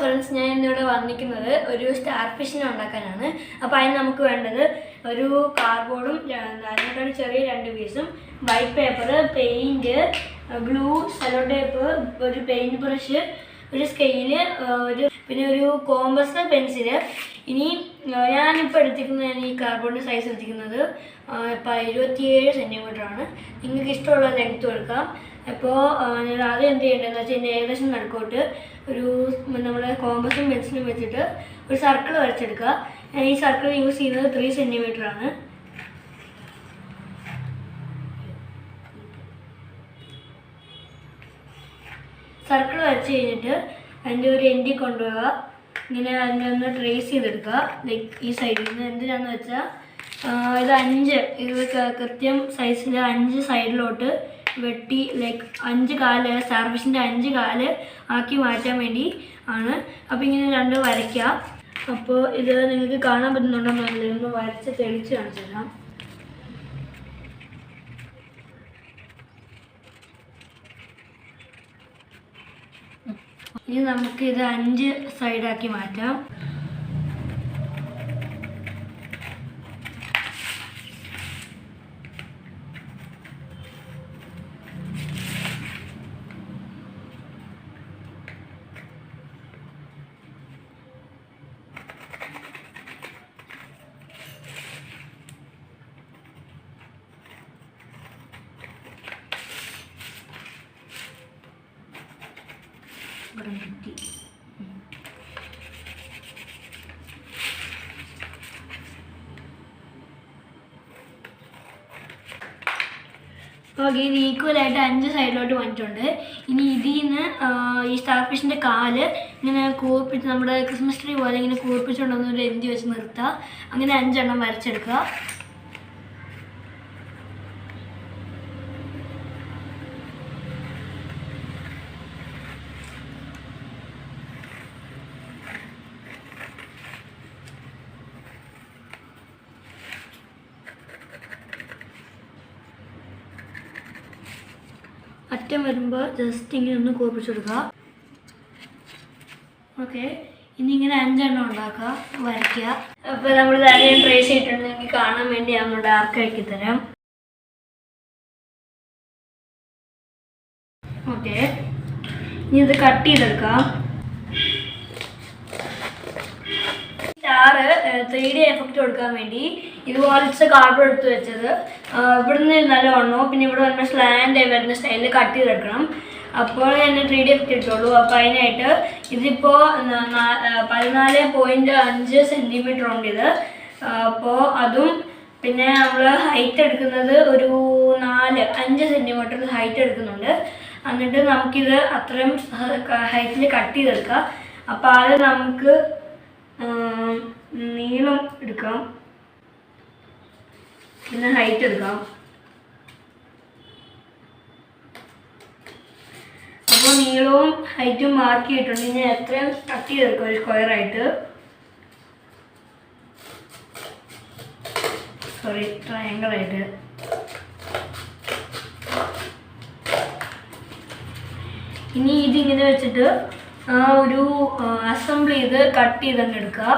Friends ഞാൻ ഇന്നിവിടെ വന്നിരിക്കുന്നത് ഒരു സ്റ്റാർ ഫിഷിനെ ഉണ്ടാക്കാനാണ്. അപ്പോൾ അതിന് നമുക്ക് വേണ്ടത് ഒരു കാർഡ്ബോർഡും അതിനേക്കാൾ ചെറിയ രണ്ട് പീസും white paper paint glue cello tape ഒരു പെയിന്റ് ബ്രഷ് ഒരു സ്കെയിൽ ഒരു പിന്നെ ഒരു കോമ്പസ് പെൻസിൽ ഇനി ഞാനിപ്പോൾ എടുത്തിരിക്കുന്നത് ഈ കാർബോണിന്റെ സൈസ് എടുത്തിരിക്കുന്നത് ഇപ്പോൾ ഇരുപത്തിയേഴ് സെന്റിമീറ്റർ ആണ്. നിങ്ങൾക്ക് ഇഷ്ടമുള്ള ലെങ്ത്ത് കൊടുക്കാം അപ്പോൾ ഞാൻ ആദ്യം എന്ത് ചെയ്യേണ്ടതെന്ന് വെച്ചാൽ ഇതിന്റെ ഏകദേശം നടുക്കോട്ട് ഒരു നമ്മുടെ കോമ്പസും പെൻസിലും വെച്ചിട്ട് ഒരു സർക്കിൾ വരച്ചെടുക്കുക. ഞാൻ ഈ സർക്കിൾ യൂസ് ചെയ്യുന്നത് ത്രീ സെന്റിമീറ്റർ ആണ്. സർക്കിൾ വരച്ച് കഴിഞ്ഞിട്ട് അതിന്റെ ഒരു എൻഡിൽ കൊണ്ടുപോവുക. ഇങ്ങനെ അതിനെ ഒന്ന് ട്രേസ് ചെയ്തെടുക്കുക. ലൈക്ക് ഈ സൈഡിൽ നിന്ന് എന്തിനാന്ന് വെച്ചാൽ ഇത് അഞ്ച് ഇത് കൃത്യം സൈസിൽ അഞ്ച് സൈഡിലോട്ട് വെട്ടി ലൈക്ക് അഞ്ച് കാൽ സർവീസിന്റെ അഞ്ച് കാൽ ആക്കി മാറ്റാൻ വേണ്ടി ആണ്. അപ്പോൾ ഇങ്ങനെ രണ്ട് വരയ്ക്കുക. അപ്പോൾ ഇത് നിങ്ങൾക്ക് കാണാൻ പറ്റുന്നുണ്ടെന്ന് ഒന്ന് വരച്ച് തെളിച്ച് കാണിച്ചു തരാം ഇനി നമുക്ക് ഇത് അഞ്ച് സൈഡാക്കി മാറ്റാം ഇവിടെ നിർത്തി ഓക്കെ ഇത് ഈക്വലായിട്ട് അഞ്ച് സൈഡിലോട്ട് വന്നിട്ടുണ്ട്. ഇനി ഇതിൽ നിന്ന് ഈ സ്റ്റാർ ഫിഷിന്റെ കാൽ ഇങ്ങനെ കൂർപ്പിച്ച് നമ്മുടെ ക്രിസ്മസ് ട്രീ പോലെ ഇങ്ങനെ കൂർപ്പിച്ചുകൊണ്ടൊന്ന് ഒരു എന്തി വെച്ച് നിർത്തുക അങ്ങനെ അഞ്ചെണ്ണം വരച്ചെടുക്കുക. അറ്റം വരുമ്പോൾ ജസ്റ്റ് ഇങ്ങനെ ഒന്ന് കോപ്പിച്ചെടുക്കുക ഓക്കെ ഇനി ഇങ്ങനെ അഞ്ചെണ്ണം ഉണ്ടാക്കുക. വരയ്ക്കുക. അപ്പോൾ നമ്മൾ ധാരാളം ട്രേസ് ചെയ്തിട്ടുണ്ടെങ്കിൽ കാണാൻ വേണ്ടി ഞാൻ ഡാർക്ക് ആക്കി തരാം. ഓക്കെ ഇനി ഇത് കട്ട് ചെയ്തെടുക്കാം. സ്റ്റാറ് ത്രീ ഡി എഫക്റ്റ് കൊടുക്കാൻ വേണ്ടി ഇതുപോലത്തെ കാർബൺ എടുത്ത് വെച്ചത്. ഇവിടുന്ന് നല്ല വണ്ണോ പിന്നെ ഇവിടെ വരുമ്പോൾ സ്ലാൻഡ് വരുന്ന സ്റ്റൈലിൽ കട്ട് ചെയ്തെടുക്കണം. അപ്പോൾ തന്നെ ത്രീ ഡി എഫക്റ്റ് ഇട്ടുള്ളൂ അപ്പോൾ അതിനായിട്ട് ഇതിപ്പോൾ പതിനാല് പോയിന്റ് അഞ്ച് സെന്റിമീറ്റർ ഉണ്ട് ഇത്. അപ്പോൾ അതും പിന്നെ നമ്മൾ ഹൈറ്റ് എടുക്കുന്നത് ഒരു നാല് അഞ്ച് സെന്റിമീറ്റർ ഹൈറ്റ് എടുക്കുന്നുണ്ട്. എന്നിട്ട് നമുക്കിത് അത്രയും ഹൈറ്റിൽ കട്ട് ചെയ്തെടുക്കാം. അപ്പോൾ അത് നമുക്ക് നീളം എടുക്കാം. പിന്നെ ഹൈറ്റ് എടുക്കാം. അപ്പോൾ നീളവും ഹൈറ്റും മാർക്ക് ചെയ്തിട്ടുണ്ട്. ഇനി എത്രയും കട്ട് ചെയ്തെടുക്കും ഒരു സ്ക്വയർ ആയിട്ട്. സോറി ട്രയാങ്കിൾ ആയിട്ട്. ഇനി ഇതിങ്ങനെ വെച്ചിട്ട് ആ ഒരു അസംബിൾ ചെയ്ത് കട്ട് ചെയ്തങ്ങ് എടുക്കുക.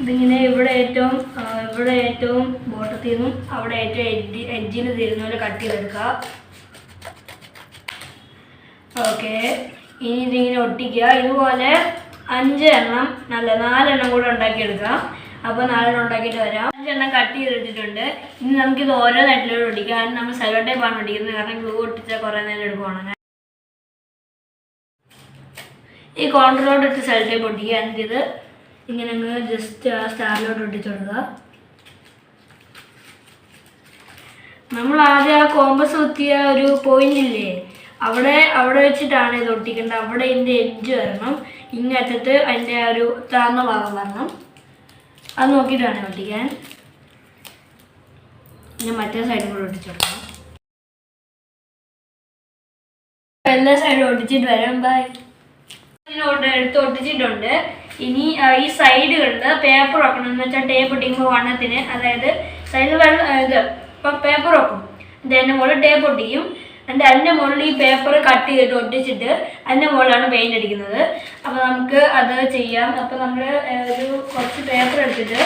ഇതിങ്ങനെ ഇവിടെ ഏറ്റവും ഇവിടെ ഏറ്റവും ബോട്ടത്തിൽ നിന്നും അവിടെ ഏറ്റവും എഡ്ജി എഡ്ജിൽ തരുന്ന പോലെ കട്ട് ചെയ്തെടുക്കുക. ഓക്കെ ഇനി ഇതിങ്ങനെ ഒട്ടിക്കുക. ഇതുപോലെ അഞ്ച് എണ്ണം നല്ല നാലെണ്ണം കൂടെ ഉണ്ടാക്കിയെടുക്കാം അപ്പോൾ നാലെണ്ണം ഉണ്ടാക്കിയിട്ട് വരാം. അഞ്ചെണ്ണം കട്ട് ചെയ്തെടുത്തിട്ടുണ്ട് ഇനി നമുക്കിത് ഓരോ നെറ്റിലൂടെ ഒട്ടിക്കാം. കാരണം നമ്മൾ സെലോ ടൈപ്പാണ് ഒട്ടിക്കുന്നത്. കാരണം ഗ്ലൂ ഒട്ടിച്ചാൽ കുറേ നേരം എടുക്കുവാണ് ഈ കോണ്ടറിലോട്ട് ഇട്ട് സെലക്ട് ടൈപ്പ് ഒട്ടിക്കുക എന്നിട്ട് ഇത് ഇങ്ങനെ അങ്ങ് ജസ്റ്റ് ആ സ്റ്റാറിലോട്ട് ഒട്ടിച്ചു നമ്മൾ ആദ്യം ആ കോമ്പസ് കുത്തിയ ഒരു പോയിന്റ് ഇല്ലേ? അവിടെ അവിടെ വെച്ചിട്ടാണ് ഇത് ഒട്ടിക്കേണ്ടത്. അവിടെ ഇതിന്റെ എഞ്ച് വരണം. ഇങ്ങറ്റത്ത് അതിന്റെ ഒരു താഴ്ന്ന ഭാഗം വരണം. അത് നോക്കിയിട്ടാണ് ഒട്ടിക്കാൻ. ഞാൻ മറ്റേ സൈഡും കൂടെ ഒട്ടിച്ചു എല്ലാ സൈഡും ഒട്ടിച്ചിട്ട് വരാം. ബൈ ഇതിനോട്ട് എടുത്ത് ഒട്ടിച്ചിട്ടുണ്ട്. ഇനി ഈ സൈഡുകളിൽ പേപ്പർ വെക്കണം എന്ന് വെച്ചാൽ ടേപ്പ് ഒട്ടിക്കുമ്പോൾ വണ്ണത്തിന് അതായത് സൈഡിൽ വെള്ളം ഇത് ഇപ്പം പേപ്പർ വെക്കും. അതിന്റെ മുകളിൽ ടേപ്പ് ഒട്ടിക്കും. എന്റെ അതിന്റെ മുകളിൽ ഈ പേപ്പർ കട്ട് ചെയ്തിട്ട് ഒട്ടിച്ചിട്ട് അതിന്റെ മുകളിലാണ് പെയിന്റ് അടിക്കുന്നത്. അപ്പോൾ നമുക്ക് അത് ചെയ്യാം. അപ്പോൾ നമ്മൾ ഒരു കുറച്ച് പേപ്പർ എടുത്തിട്ട്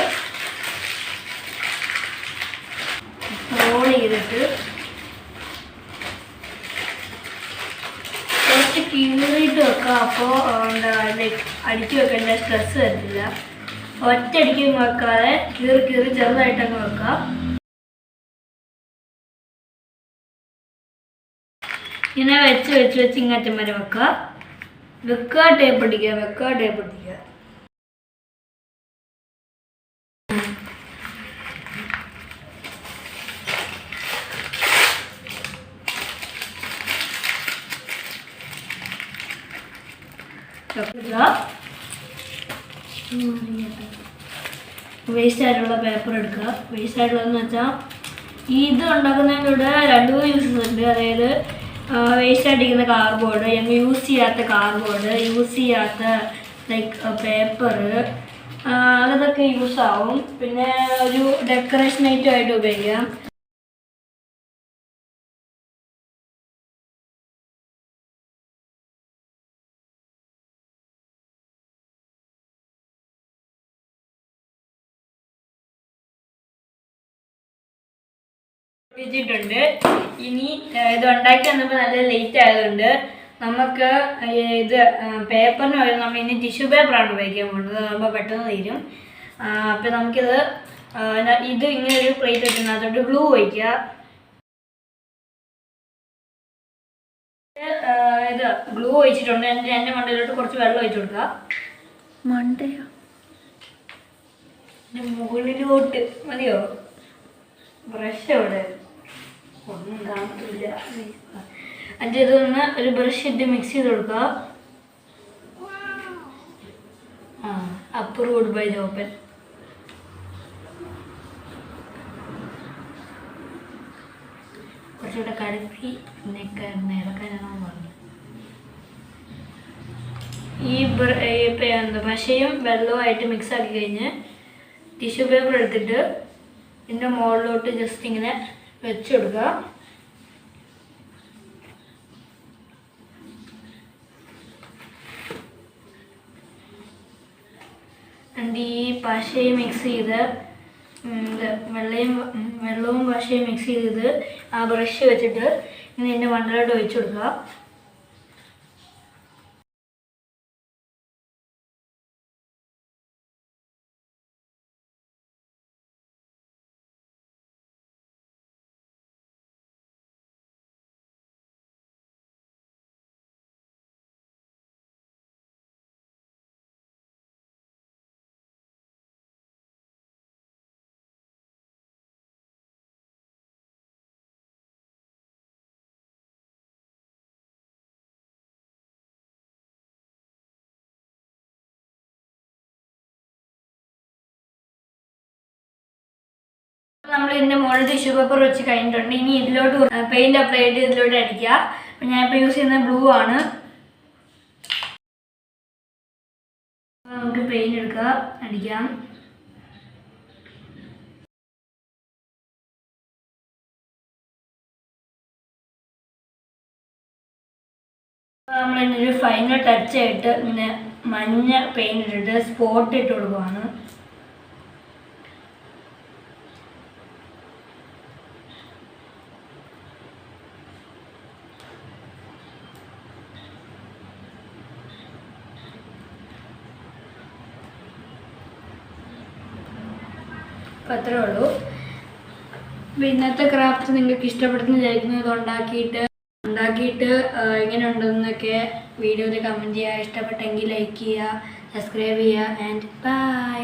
റോൾ ചെയ്തിട്ട് കുറച്ച് കീറിയിട്ട് വെക്കാം. അപ്പോൾ എന്താ ലൈക്ക് അടിച്ചു വെക്കേണ്ട സ്ട്രെസ് വരില്ല ഒറ്റയടിക്ക് വെക്കാതെ കീറി കീറി ചെറുതായിട്ടങ്ങ് വെക്കാം. ഇങ്ങനെ വെച്ച് വെച്ച് വെച്ച് ഇങ്ങറ്റം വരെ വെക്കുക വെക്കുക ടേപ്പ് അടിക്കുക വെക്കുക ടേപ്പ് അടിക്കുക. വേസ്റ്റ് ആയിട്ടുള്ള പേപ്പർ എടുക്കുക. വേസ്റ്റ് ആയിട്ടുള്ളതെന്ന് വെച്ചാൽ ഇത് ഉണ്ടാക്കുന്നതിലൂടെ രണ്ട് മൂന്ന് യൂസസ് ഉണ്ട് അതായത് വേസ്റ്റ് അടിക്കുന്ന കാർഡ്ബോർഡ് ഞങ്ങൾ യൂസ് ചെയ്യാത്ത കാർഡ്ബോർഡ് യൂസ് ചെയ്യാത്ത ലൈക്ക് പേപ്പർ അതൊക്കെ യൂസ് ആവും. പിന്നെ ഒരു ഡെക്കറേഷൻ ഐറ്റം ആയിട്ട് ഉപയോഗിക്കാം. വെച്ചിട്ടുണ്ട്. ഇനി ഇത് ഉണ്ടാക്കി വന്നപ്പോൾ നല്ല ലേറ്റ് ആയതുകൊണ്ട് നമുക്ക് ഇത് പേപ്പറിന് പകരം നമ്മൾ ഇനി ടിഷ്യൂ പേപ്പറാണ് ഉപയോഗിക്കാൻ പോകുന്നത് അതാകുമ്പോൾ പെട്ടെന്ന് തീരും. അപ്പം നമുക്കിത് ഇത് ഇങ്ങനെ ഒരു പ്ലേറ്റ് വെച്ചിട്ട് ഗ്ലൂ വയ്ക്കുക ഇത് ഗ്ലൂ ഒഴിച്ചിട്ടുണ്ട്. എന്റെ എന്റെ മണ്ടയിലോട്ട് കുറച്ച് വെള്ളം ഒഴിച്ചു കൊടുക്കുക. മണ്ടയോ? മുകളിലോട്ട്. മതിയോ? ബ്രഷ് എവിടെ? ഒന്നും ഉണ്ടാകത്തില്ല അതിന്റെ ഒരു ബ്രഷ് ഇട്ട് മിക്സ് ചെയ്ത് കൊടുക്കുക. ആ അപ്രൂവ്ഡ് ബൈ ഓപ്പൻ കുറച്ചുകൂടെ കടുക്കി നെക്ക് ഇറക്കാനാണോ പറഞ്ഞത്. ഈ എന്താ പശയും വെള്ളവുമായിട്ട് മിക്സ് ആക്കി കഴിഞ്ഞ് ടിഷ്യൂ പേപ്പർ എടുത്തിട്ട് ഇതിന്റെ മുകളിലോട്ട് ജസ്റ്റ് ഇങ്ങനെ വെച്ച് ഈ പശയും മിക്സ് ചെയ്ത് വെള്ളയും വെള്ളവും പശയും മിക്സ് ചെയ്ത് ആ ബ്രഷ് വെച്ചിട്ട് ഇങ്ങനെ എന്റെ മണ്ടലോട്ട് ഒഴിച്ചു കൊടുക്കുക നമ്മൾ ഇതിന്റെ മുകളിൽ ടിഷ്യൂ പേപ്പർ വെച്ച് കഴിഞ്ഞിട്ടുണ്ട്. ഇനി ഇതിലോട്ട് പെയിന്റ് അപ്ലൈ ചെയ്ത് ഇതിലോട്ട് അടിക്കുക അപ്പം ഞാൻ ഇപ്പോൾ യൂസ് ചെയ്യുന്നത് ബ്ലൂ ആണ് നമുക്ക് പെയിന്റ് എടുക്കുക അടിക്കാം. നമ്മൾ ഒരു ഫൈനൽ ടച്ച് ആയിട്ട് ഇങ്ങനെ മഞ്ഞ പെയിന്റ് ഇട്ടിട്ട് സ്പോട്ട് ഇട്ട് കൊടുക്കുവാണ്. അപ്പം അത്രേ ഉള്ളൂ. ഇന്നത്തെ ക്രാഫ്റ്റ് നിങ്ങൾക്ക് ഇഷ്ടപ്പെടുന്ന വിചാരിക്കുന്നത് ഉണ്ടാക്കിയിട്ട് ഉണ്ടാക്കിയിട്ട് എങ്ങനെ ഉണ്ടെന്നൊക്കെ വീഡിയോയിൽ കമന്റ് ചെയ്യുക. ഇഷ്ടപ്പെട്ടെങ്കിൽ ലൈക്ക് ചെയ്യുക സബ്സ്ക്രൈബ് ചെയ്യുക ആൻഡ് ബൈ